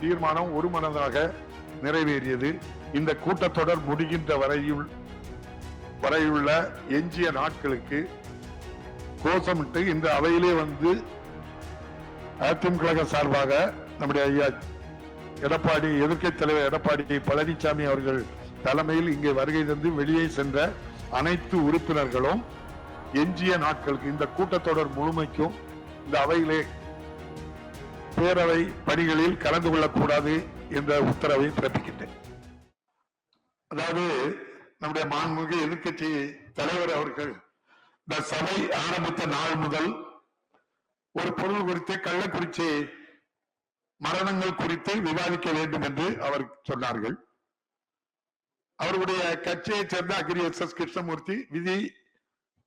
தீர்மானம் ஒருமனதாக நிறைவேறியது. இந்த கூட்டத்தொடர் முடிகின்ற வரையுள் வரையுள்ள எஞ்சிய நாட்களுக்கு கோஷமிட்டு இந்த அவையிலே வந்து அதிமுக சார்பாக நம்முடைய ஐயா எடப்பாடி எதிர்க்கை தலைவர் எடப்பாடி பழனிசாமி அவர்கள் தலைமையில் இங்கே வருகை தந்து வெளியே சென்ற அனைத்து உறுப்பினர்களும் எஞ்சிய நாட்களுக்கு இந்த கூட்டத்தொடர் முழுமைக்கும் இந்த அவையிலே பேரவை பணிகளில் கலந்து கொள்ளக்கூடாது என்ற உத்தரவை பிறப்பிக்கின்றேன். அதாவது நம்முடைய மாண்புமிகு எதிர்கட்சி தலைவர் அவர்கள் இந்த சபை ஆரம்பித்த நாள் முதல் ஒரு பொருள் குறித்து கள்ளக்குறிச்சி மரணங்கள் குறித்து விவாதிக்க வேண்டும் என்று அவர் சொன்னார்கள். அவருடைய கட்சியைச் சேர்ந்த அக்ரி எஸ் எஸ் கிருஷ்ணமூர்த்தி விதி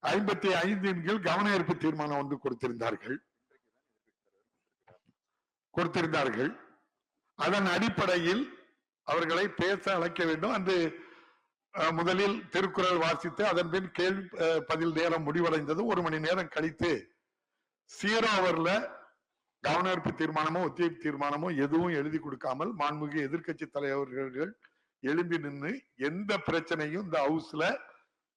ஐம்பத்தி ஐந்தின் கீழ் கவனஈர்ப்பு தீர்மானம் ஒன்று கொடுத்திருந்தார்கள். கொடுத்திருந்தார்கள். அதன் அடிப்படையில் அவர்களை பேச அழைக்க வேண்டும். அந்த முதலில் திருக்குறள் வாசித்து அதன் பின் கேள்வி பதில் நேரம் முடிவடைந்தது ஒரு மணி நேரம் கழித்து சீரோ அவர்ல கவனர்ப்பு தீர்மானமோ ஒத்திவைப்பு தீர்மானமோ எதுவும் எழுதி கொடுக்காமல் மாண்புமிகு எதிர்க்கட்சி தலைவர்கள் எழும்பி நின்று எந்த பிரச்சனையும் இந்த ஹவுஸ்ல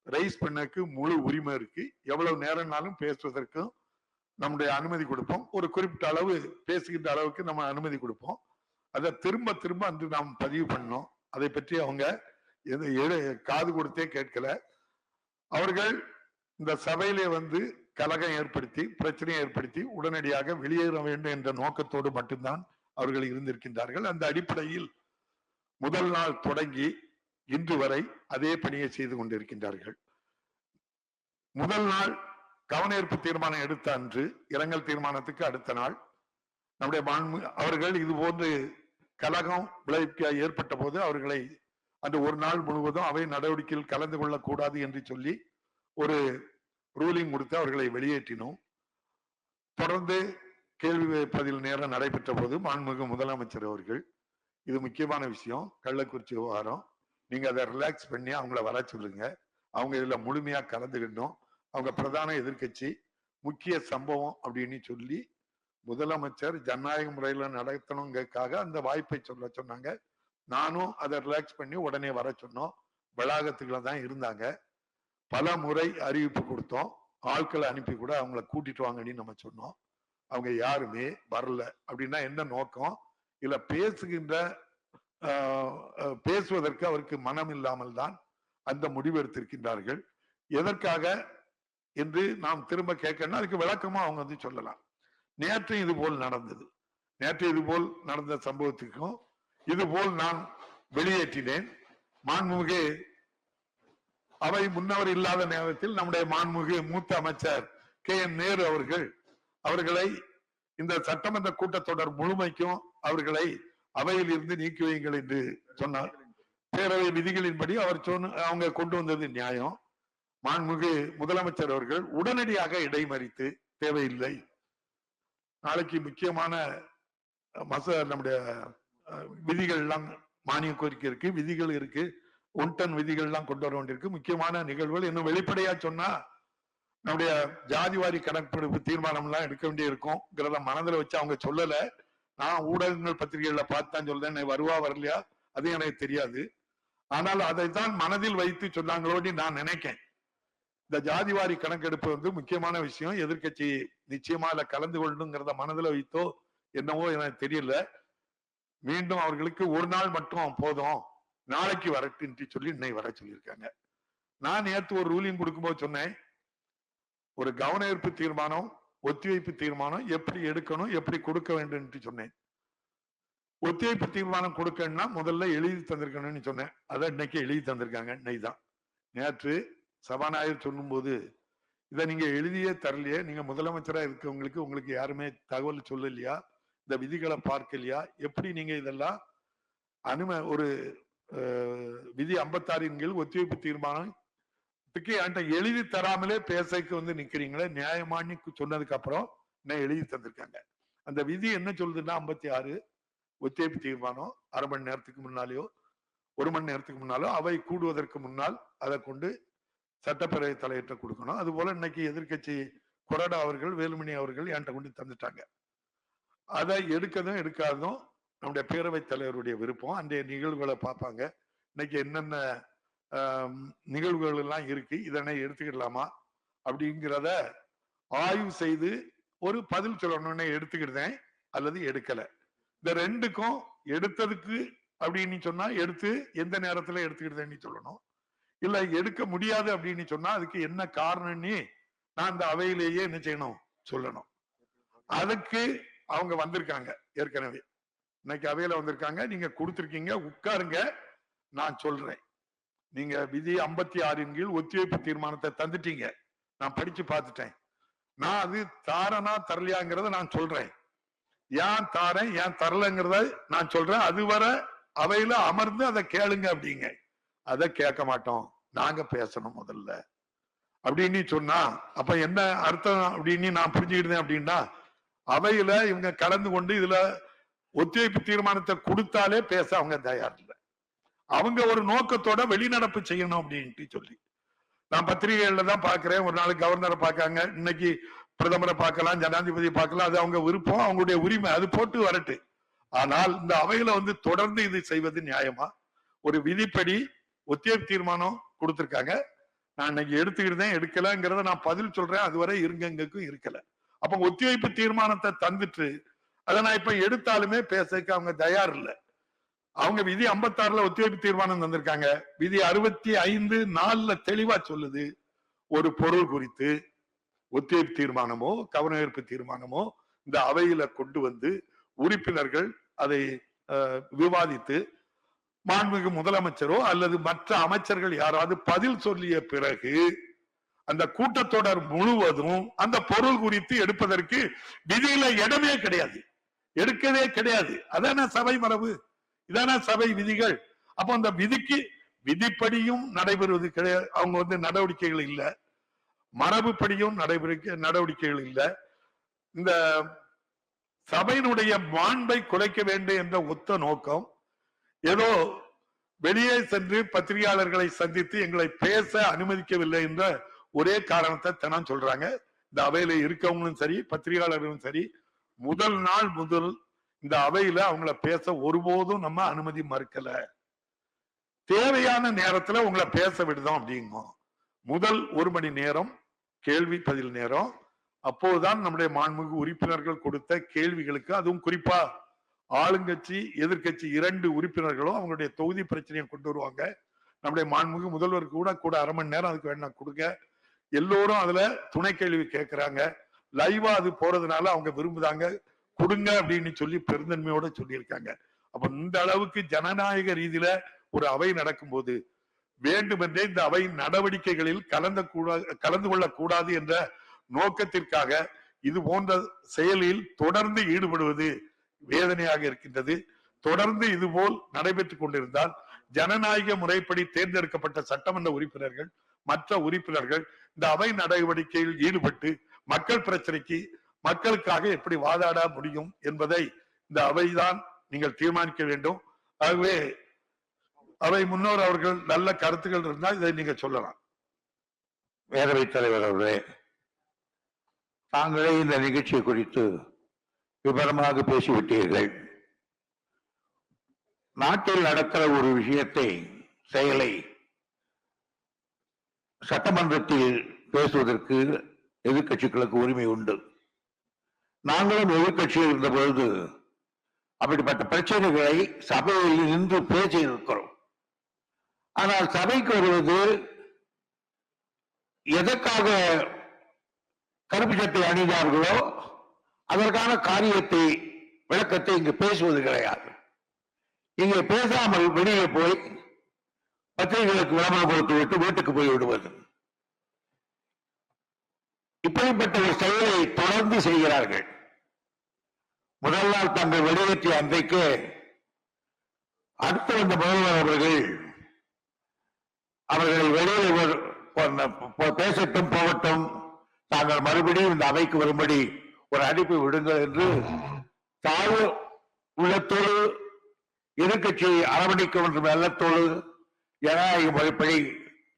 ரைஸ் பண்ணக்கு முழு உரிமை இருக்கு. எவ்வளவு நேரம்னாலும் பேசுவதற்கும் நம்முடைய அனுமதி கொடுப்போம். ஒரு குறிப்பிட்ட அளவு பேசுகின்ற அளவுக்கு நம்ம அனுமதி கொடுப்போம். அதை திரும்ப திரும்ப அன்று நாம் பதிவு பண்ணோம். அதை பற்றி அவங்க எது காது கொடுத்தே கேட்கல. அவர்கள் இந்த சபையிலே வந்து கலகம் ஏற்படுத்தி பிரச்சனையை ஏற்படுத்தி உடனடியாக வெளியேற வேண்டும் என்ற நோக்கத்தோடு மட்டும்தான் அவர்கள் இருந்திருக்கின்றார்கள். அந்த அடிப்படையில் முதல் நாள் தொடங்கி இன்று வரை அதே பணியை செய்து கொண்டிருக்கின்றார்கள். முதல் நாள் கவனஈர்ப்பு தீர்மானம் எடுத்த அன்று இரங்கல் தீர்மானத்துக்கு அடுத்த நாள் நம்முடைய மாண்பு அவர்கள் இது போன்று கலகம் விளைவிக்க ஏற்பட்ட போது அவர்களை அந்த ஒரு நாள் முழுவதும் அவை நடவடிக்கையில் கலந்து கொள்ளக்கூடாது என்று சொல்லி ஒரு ரூலிங் கொடுத்து அவர்களை வெளியேற்றினோம். தொடர்ந்து கேள்வி பதில் நேரம் நடைபெற்ற போது மாண்புமிகு முதலமைச்சர் அவர்கள் இது முக்கியமான விஷயம் கள்ளக்குறிச்சி விவகாரம். நீங்க அதை ரிலாக்ஸ் பண்ணி அவங்கள வர சொல்லுங்க. அவங்க இதுல முழுமையா கலந்துக்கிட்டோம் அவங்க பிரதான எதிர்க்கட்சி முக்கிய சம்பவம் அப்படின்னு சொல்லி முதலமைச்சர் ஜனநாயக முறையில நடத்தணுங்கிறதுக்காக அந்த வாய்ப்பை சொல்ல சொன்னாங்க. நானும் அதை ரிலாக்ஸ் பண்ணி உடனே வர சொன்னோம். வளாகத்துக்குள்ள தான் இருந்தாங்க. பல முறை அறிவிப்பு கொடுத்தோம். ஆட்களை அனுப்பி கூட அவங்கள கூட்டிட்டு வாங்கன்னு நம்ம சொன்னோம். அவங்க யாருமே வரல. அப்படின்னா என்ன நோக்கம்? இல்ல பேசுகின்ற பேசுவதற்கு அவருக்கு மனம் இல்லாமல் தான் அந்த முடிவு எடுத்திருக்கின்றார்கள். எதற்காக? என்று நாம் திரும்ப கேட்கணும் அதுக்கு விளக்கமா அவங்க வந்து சொல்லலாம். நேற்று இது போல் நடந்தது. நேற்று இது போல் நடந்த சம்பவத்துக்கும் இது போல் நான் வெளியேற்றினேன். மாண்புமிகு அவை முன்னவர் இல்லாத நேரத்தில் நம்முடைய மாண்புமிகு மூத்த அமைச்சர் கே. என். நேரு அவர்கள் அவர்களை இந்த சட்டமன்ற கூட்டத்தொடர் முழுமைக்கும் அவர்களை அவையில் இருந்து நீக்கி வையுங்கள் என்று சொன்னார். பேரவை விதிகளின்படி அவர் சொன்ன அவங்க கொண்டு வந்தது நியாயம். மாண்புமிகு முதலமைச்சர் அவர்கள் உடனடியாக இடைமறித்து தேவையில்லை. நாளைக்கு முக்கியமான மச நம்முடைய விதிகள்லாம் விதிகள் எல்லாம் மானிய கோரிக்கை இருக்கு விதிகள் இருக்கு ஒன் டன் விதிகள் எல்லாம் கொண்டு வர வேண்டியிருக்கு. முக்கியமான நிகழ்வுகள் இன்னும் வெளிப்படையா சொன்னா நம்முடைய ஜாதிவாரி கணக்கெடுப்பு தீர்மானம் எல்லாம் எடுக்க வேண்டி இருக்கும்ங்கிறத மனதில் வச்சு அவங்க சொல்லல. நான் ஊடகங்கள் பத்திரிகைகள்ல பார்த்து தான் சொல்றேன் வருவா வரலையா? அது எனக்கு தெரியாது. ஆனால் அதைத்தான் மனதில் வைத்து சொன்னாங்களோடி நான் நினைக்கேன். இந்த ஜாதிவாரி கணக்கெடுப்பு வந்து முக்கியமான விஷயம். எதிர்க்கட்சி நிச்சயமா இல்ல கலந்து கொள்ளணுங்கிறத மனதில் வைத்தோ என்னவோ எனக்கு தெரியல. மீண்டும் அவர்களுக்கு ஒரு நாள் மட்டும் போதும். நாளைக்கு வரட்டுன்ட்டு சொல்லி இன்னைக்கு வர சொல்லியிருக்காங்க. நான் நேற்று ஒரு ரூலிங் கொடுக்கும்போது சொன்னேன். ஒரு கவன ஈர்ப்பு தீர்மானம் ஒத்திவைப்பு தீர்மானம் எப்படி எடுக்கணும் எப்படி கொடுக்க வேண்டும்ட்டு சொன்னேன். ஒத்திவைப்பு தீர்மானம் கொடுக்கணும்னா முதல்ல எழுதி தந்திருக்கணும்னு சொன்னேன். அதை இன்னைக்கு எழுதி தந்திருக்காங்க. இன்னைக்கு தான் நேற்று சபாநாயகர் சொல்லும்போது இதை நீங்க எழுதியே தரலையே நீங்க முதலமைச்சரா இருக்கவங்களுக்கு உங்களுக்கு யாருமே தகவல் சொல்லலையா? இந்த விதிகளை பார்க்கலையா? எப்படி நீங்க இதெல்லாம் அனும ஒரு விதி ஐம்பத்தாறின் கீழ் ஒத்திவைப்பு தீர்மானத்துக்கு என்கிட்ட எழுதி தராமலே பேசக்கு வந்து நிக்கிறீங்களே? நியாயமானி சொன்னதுக்கு அப்புறம் நான் எழுதி தந்திருக்காங்க. அந்த விதி என்ன சொல்லுதுன்னா ஐம்பத்தி ஆறு ஒத்திவைப்பு தீர்மானம் அரை மணி நேரத்துக்கு முன்னாலேயோ ஒரு மணி நேரத்துக்கு முன்னாலோ அவை கூடுவதற்கு முன்னால் அதை கொண்டு சட்டப்பேரவை தலையிட்ட கொடுக்கணும். அது போல இன்னைக்கு எதிர்க்கட்சி கொரடா அவர்கள் வேலுமணி அவர்கள் என்கிட்ட கொண்டு தந்துட்டாங்க. அதை எடுக்கதும் எடுக்காததும் நம்முடைய பேரவைத் தலைவருடைய விருப்பம். அன்றைய நிகழ்வுகளை பார்ப்பாங்க. இன்னைக்கு என்னென்ன நிகழ்வுகள் எல்லாம் இருக்கு இதனை எடுத்துக்கிடலாமா அப்படிங்கிறத ஆய்வு செய்து ஒரு பதில் சொல்லணும்னு எடுத்துக்கிட்டேன். அல்லது எடுக்கல. இந்த ரெண்டுக்கும் எடுத்ததுக்கு அப்படின்னு சொன்னா எடுத்து எந்த நேரத்துல எடுத்துக்கிட்டேன்னு சொல்லணும். இல்ல எடுக்க முடியாது அப்படின்னு சொன்னா அதுக்கு என்ன காரணம்னு நான் இந்த அவையிலேயே என்ன செய்யணும்? சொல்லணும். அதுக்கு அவங்க வந்திருக்காங்க ஏற்கனவே. இன்னைக்கு அவையில வந்திருக்காங்க. நீங்க கொடுத்துருக்கீங்க உட்காருங்க நான் சொல்றேன். நீங்க விதி ஐம்பத்தி ஆறின் கீழ் ஒத்திவைப்பு தீர்மானத்தை தந்துட்டீங்க. நான் படிச்சு பார்த்துட்டேன். நான் அது தாரனா தரலையாங்கிறத நான் சொல்றேன். ஏன் தாரேன் ஏன் தரலங்கிறத நான் சொல்றேன். அதுவரை அவையில அமர்ந்து அதை கேளுங்க அப்படிங்க. அதை கேட்க மாட்டோம். நாங்க பேசணும் முதல்ல. அப்படின்னு சொன்னா அப்ப என்ன அர்த்தம் அப்படின்னு நான் புரிஞ்சுக்கிட்டேன் அப்படின்னா அவையில இவங்க கலந்து கொண்டு இதுல ஒத்துழைப்பு தீர்மானத்தை கொடுத்தாலே பேச அவங்க தயார் இல்லை. அவங்க ஒரு நோக்கத்தோட வெளிநடப்பு செய்யணும் அப்படின்ட்டு சொல்லி. நான் பத்திரிகைகள்ல தான் பாக்குறேன். ஒரு நாள் கவர்னரை பார்க்காங்க. இன்னைக்கு பிரதமரை பார்க்கலாம் ஜனாதிபதி பார்க்கலாம். அது அவங்க விருப்பம் அவங்களுடைய உரிமை. அது போட்டு வரட்டு. ஆனால் இந்த அவையில வந்து தொடர்ந்து இது செய்வது நியாயமா? ஒரு விதிப்படி ஒத்தியப் தீர்மானம் கொடுத்துருக்காங்க. நான் இன்னைக்கு எடுத்துக்கிட்டேன் எடுக்கலங்கிறத நான் பதில் சொல்றேன். அதுவரை இருங்கங்கக்கும் இருக்கல. அப்ப ஒத்திவைப்பு தீர்மானத்தை தந்துட்டு அதை நான் இப்ப எடுத்தாலுமே பேசக்கு அவங்க தயார் இல்லை. அவங்க விதி 56 ஒத்திவைப்பு தீர்மானம் தந்திருக்காங்க. விதி அறுபத்தி ஐந்து நாலுல தெளிவா சொல்லுது. ஒரு பொருள் குறித்து ஒத்திவைப்பு தீர்மானமோ கவனஈர்ப்பு தீர்மானமோ இந்த அவையில கொண்டு வந்து உறுப்பினர்கள் அதை விவாதித்து மாண்புமிகு முதலமைச்சரோ அல்லது மற்ற அமைச்சர்கள் யாராவது பதில் சொல்லிய பிறகு அந்த கூட்டத்தொடர் முழுவதும் அந்த பொருள் குறித்து எடுப்பதற்கு விதியில இடமே கிடையாது. எடுக்கவே கிடையாது. அதான சபை மரபு? இதான சபை விதிகள்? அப்போ அந்த விதிக்கு விதிப்படியும் நடைபெறுவது கிடையாது அவங்க வந்து நடவடிக்கைகள் இல்லை. மரபுப்படியும் நடைபெற நடவடிக்கைகள் இல்லை. இந்த சபையினுடைய மாண்பை குறைக்க வேண்டும் என்ற ஒத்த நோக்கம் ஏதோ வெளியே சென்று பத்திரிகையாளர்களை சந்தித்து எங்களை பேச அனுமதிக்கவில்லை என்ற ஒரே காரணத்தை தினம் சொல்றாங்க. இந்த அவையில இருக்கவங்களும் சரி பத்திரிகையாளர்களும் சரி முதல் நாள் முதல் இந்த அவையில அவங்கள பேச ஒருபோதும் நம்ம அனுமதி மறுக்கல. தேவையான நேரத்துல உங்களை பேச விடுதோம் அப்படிங்கும். முதல் ஒரு மணி நேரம் கேள்வி பதில் நேரம். அப்போதுதான் நம்முடைய மாண்புமிகு உறுப்பினர்கள் கொடுத்த கேள்விகளுக்கு அதுவும் குறிப்பா ஆளுங்கட்சி எதிர்க்கட்சி இரண்டு உறுப்பினர்களும் அவங்களுடைய தொகுதி பிரச்சனையை கொண்டு வருவாங்க. நம்முடைய மாண்புமிகு முதல்வர் கூட கூட அரை மணி நேரம் அதுக்கு வேணா கொடுங்க. எல்லோரும் அதுல துணை கேள்வி கேட்கிறாங்க லைவா அது போறதுனால அவங்க விரும்புதாங்க. கொடுங்க அப்படின்னு சொல்லி பெருந்தன்மையோட சொல்லியிருக்காங்க. அப்ப இந்த அளவுக்கு ஜனநாயக ரீதியில ஒரு அவை நடக்கும்போது வேண்டுமென்றே இந்த அவை நடவடிக்கைகளில் கலந்த கூட கலந்து கொள்ளக்கூடாது என்ற நோக்கத்திற்காக இது போன்ற செயலில் தொடர்ந்து ஈடுபடுவது வேதனையாக இருக்கின்றது. தொடர்ந்து இதுபோல் நடைபெற்றுக் கொண்டிருந்தால் ஜனநாயக முறைப்படி தேர்ந்தெடுக்கப்பட்ட சட்டமன்ற உறுப்பினர்கள் மற்ற உறுப்பினர்கள் இந்த அவை நடவடிக்கையில் ஈடுபட்டு மக்கள் பிரச்சனைக்கு மக்களுக்காக எப்படி வாதாட முடியும் என்பதை இந்த அவைதான் நீங்கள் தீர்மானிக்க வேண்டும். ஆகவே அவை முன்னோர் அவர்கள் நல்ல கருத்துக்கள் இருந்தால் இதை நீங்க சொல்லலாம். பேரவைத் தலைவர் அவர்களே தாங்களே இந்த நிகழ்ச்சி குறித்து விவரமாக பேசிவிட்டீர்கள். நாட்டில் நடக்கிற ஒரு விஷயத்தை செயலை சட்டமன்றத்தில் பேசுவதற்கு எதிர்க்கட்சிகளுக்கு உரிமை உண்டு. நாங்களும் எதிர்க்கட்சியில் இருந்த பொழுது அப்படிப்பட்ட பிரச்சனைகளை சபையில் நின்று பேசி இருக்கிறோம். ஆனால் சபைக்கு வருவது எதற்காக கருப்பு சட்டை அணிந்தார்களோ அதற்கான காரியத்தை விளக்கத்தை இங்கு பேசுவது கிடையாது. இங்கே பேசாமல் வெளியே போய் பத்திரிகைகளுக்கு விளம்பரம் கொடுத்து விட்டு வீட்டுக்கு போய் விடுவது. இப்படிப்பட்ட ஒரு செயலை தொடர்ந்து செய்கிறார்கள். முதல் நாள் தங்கள் வெளியேற்றிய அன்றைக்கு அடுத்து வந்த முதல்வர் அவர்கள் அவர்களை வெளியில் ஒரு- பேசட்டும் போகட்டும் தாங்கள் மறுபடியும் இந்த அவைக்கு வரும்படி ஒரு அழைப்பு விடுங்கள் என்று தாழ்வு உள்ளத்தோடு எதிர்கட்சியை அரவணைக்கும் என்று வெள்ளத்தோடு ஜனநாயக முறைப்படி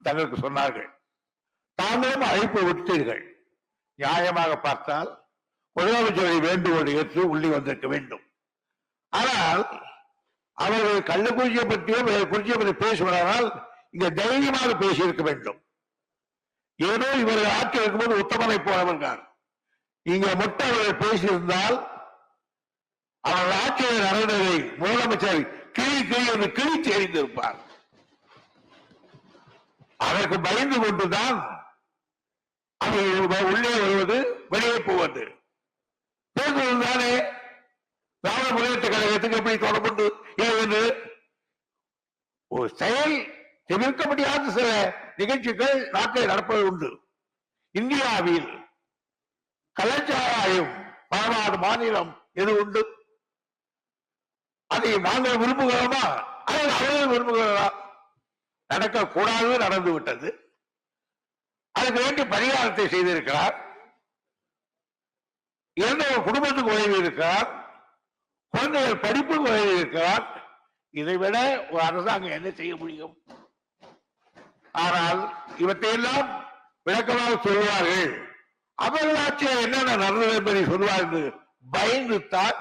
தங்களுக்கு சொன்னார்கள். தாங்களும் அழைப்பு விட்டீர்கள் நியாயமாக பார்த்தால் முதலமைச்சரை வேண்டுகோள் ஏற்று உள்ளே வந்திருக்க வேண்டும். ஆனால் அவர்கள் கள்ளக்குறிச்சியை பற்றியோ குறிச்சியை பற்றி பேசுவதால் இங்க தைரியமாக பேசியிருக்க வேண்டும். ஏதோ இவர்கள் ஆட்சி இருக்கும்போது உத்தமனை போனவர்கள் இங்க மட்டும் அவர்கள் பேசியிருந்தால் அவர்கள் ஆட்சியை நடந்ததை முதலமைச்சர் கிளி கிளி என்று கிழித்து எறிந்திருப்பார். அதற்கு பயந்து கொண்டுதான் அவர்கள் உள்ளே வருவது வெளியே போவது. பேசுவது தானே? திராவிட முன்னேற்ற கழகத்துக்கு எப்படி தொடர்புண்டு என்று ஒரு செயல் தவிர்க்க முடியாத சில நிகழ்ச்சிகள் நாட்டில் நடப்பது உண்டு. இந்தியாவில் கலாச்சாராயம் மாநாடு மாநிலம் எது உண்டு? அதை நாங்கள் விரும்புகிறோமா? அதை அவர்கள் நடக்க நடக்கக்கூடாது நடந்து விட்டது. அதுக்கு வேண்டிய பரிகாரத்தை செய்திருக்கிறார். இறந்த ஒரு குடும்பத்துக்கு உதவி இருக்கிறார். குழந்தைகள் படிப்புக்கு உதவி இருக்கிறார். இதை விட ஒரு அரசாங்கம் என்ன செய்ய முடியும்? ஆனால் இவற்றையெல்லாம் விளக்கமாக சொல்வார்கள் அவர்கள் என்னென்ன நடந்தது என்பதை சொல்வார்கள் பயந்து தான்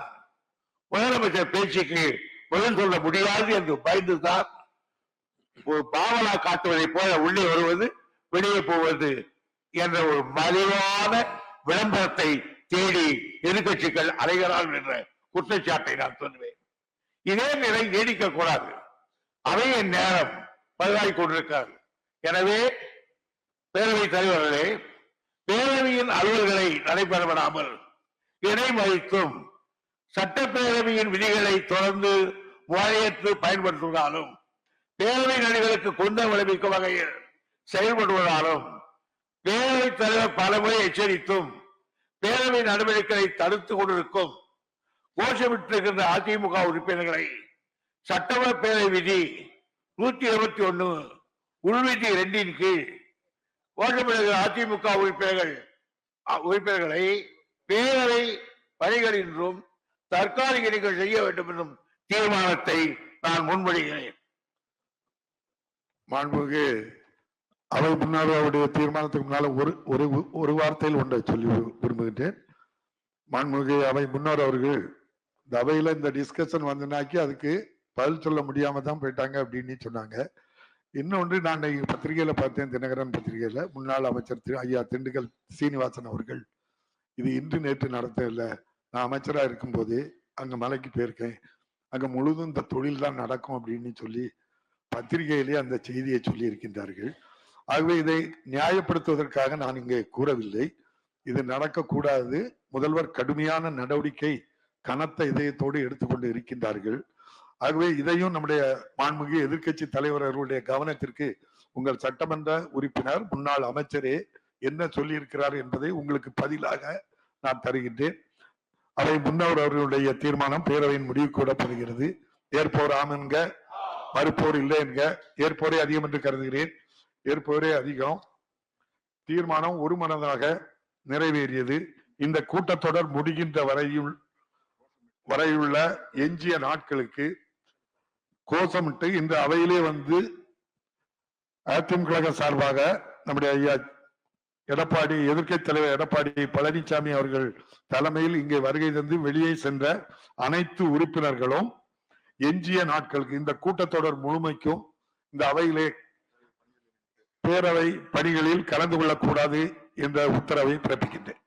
முதலமைச்சர் பேச்சுக்கு பதில் சொல்ல முடியாது என்று பயந்து தான் ஒரு பாவலா காட்டுவதை போல உள்ளே வருவது வெளியே போவது என்ற ஒரு மலிவான விளம்பரத்தை தேடி எதிர்கட்சிகள் அலைகிறார்கள் என்ற குற்றச்சாட்டை நான் சொல்லுவேன். இதே நிலை நீடிக்க கூடாது. அவையின் நேரம் பதிவாகிக் கொண்டிருக்கிறார்கள் எனவே பேரவைத் தலைவர்களே பேரவையின் அலுவல்களை நடைபெற விடாமல் இடைமறித்தும் சட்டப்பேரவையின் விதிகளை தொடர்ந்து முறையற்று பயன்படுத்துவதாலும் பேரவை நடிகளுக்கு குந்தம் விளைவிக்கும் வகையில் செயல்படுவதாலும் பேரவைத் தலைவர் பலமுறை எச்சரித்தும் பேரவை நடவடிக்கைகளை தடுத்துக் கொண்டிருக்கும் கோஷமிட்டிருக்கின்ற அதிமுக உறுப்பினர்களை சட்டமன்ற பேரவை விதி நூத்தி இருபத்தி ஒன்னு உள்விதி ரெண்டின் கீழ் ஓட்டமிடுகிற அதிமுக உறுப்பினர்கள் உறுப்பினர்களை பேரவை பணிகளின்றும் தற்காலிக நீங்கள் செய்ய வேண்டும் என்றும் தீர்மானத்தை நான் முன்மொழிகிறேன். மாண்புமிகு அவை முன்னாள் அவருடைய தீர்மானத்துக்கு முன்னால ஒரு ஒரு ஒரு வார்த்தையில் ஒன்றை சொல்லி விரும்புகின்றேன். மாண்புமிகு அவை முன்னர் அவர்கள் இந்த அவையில இந்த டிஸ்கஷன் வந்தனாக்கி அதுக்கு பதில் சொல்ல முடியாம தான் போயிட்டாங்க அப்படின்னு சொன்னாங்க. இன்னொன்று நான் இன்னைக்கு பத்திரிகையில பார்த்தேன் தினகரன் பத்திரிகையில. முன்னாள் அமைச்சர் திரு ஐயா திண்டுக்கல் சீனிவாசன் அவர்கள் இது இன்று நேற்று நடத்த இல்லை நான் அமைச்சராக இருக்கும்போது அங்கே மலைக்கு போயிருக்கேன். அங்கே முழுதும் இந்த தொழில் தான் நடக்கும் அப்படின்னு சொல்லி பத்திரிகையிலே அந்த செய்தியை சொல்லி இருக்கின்றார்கள். ஆகவே இதை நியாயப்படுத்துவதற்காக நான் இங்கே கூறவில்லை. இது நடக்கக்கூடாது. முதல்வர் கடுமையான நடவடிக்கை கனத்த இதயத்தோடு எடுத்துக்கொண்டு இருக்கின்றார்கள். ஆகவே இதையும் நம்முடைய மாண்புமிகு எதிர்க்கட்சி தலைவர் அவர்களுடைய கவனத்திற்கு உங்கள் சட்டமன்ற உறுப்பினர் முன்னாள் அமைச்சரே என்ன சொல்லியிருக்கிறார் என்பதை உங்களுக்கு பதிலாக நான் தருகின்றேன். அவை முன்னவர் அவர்களுடைய தீர்மானம் பேரவையின் முடிவு கூடப்படுகிறது ஏற்போர் ஆம் என்க மறுப்போர் இல்லை என்க ஏற்போரே அதிகம் என்று கருதுகிறேன். ஏற்போரே அதிகம். தீர்மானம் ஒரு மனதாக நிறைவேறியது. இந்த கூட்டத்தொடர் முடிகின்ற வரையுள் வரையுள்ள எஞ்சிய நாட்களுக்கு கோஷமிட்டு இந்த அவையிலே வந்து அதிமுக சார்பாக நம்முடைய ஐயா எடப்பாடி எதிர்க்கை தலைவர் எடப்பாடி பழனிசாமி அவர்கள் தலைமையில் இங்கே வருகை தந்து வெளியே சென்ற அனைத்து உறுப்பினர்களும் எஞ்சிய நாட்களுக்கு இந்த கூட்டத்தொடர் முழுமைக்கும் இந்த அவையிலே பேரவை பணிகளில் கலந்து கொள்ளக்கூடாது என்ற உத்தரவை பிறப்பிக்கின்றேன்.